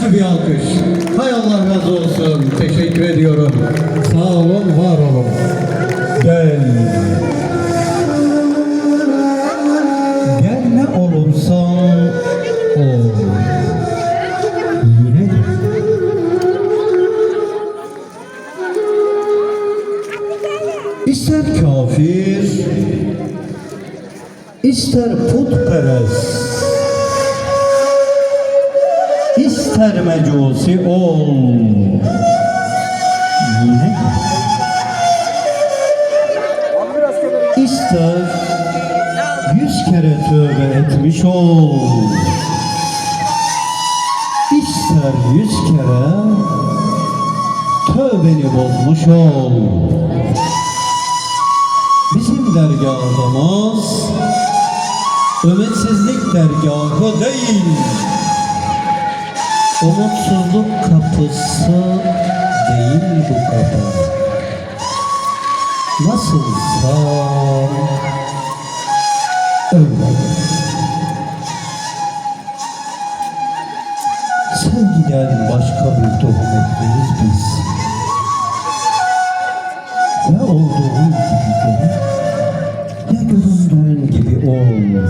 güçlü bir alkış. Hay Allah razı olsun. Teşekkür ediyorum. Sağ olun, var olun. Gel. Gel ne olursan ol. Yine. İster kafir, ister putperest, ister mecusi ol. İster yüz kere tövbe etmiş ol. İster yüz kere tövbeni bozmuş ol. Bizim dergahımız ümitsizlik dergahı değil. Umutsuzluk kapısı değil bu kapı. Nasılsa öyle. Sevgiden başka bir tohum tohumetliyiz biz. Ne olduğu gibi görün, ne göründüğün gibi ol.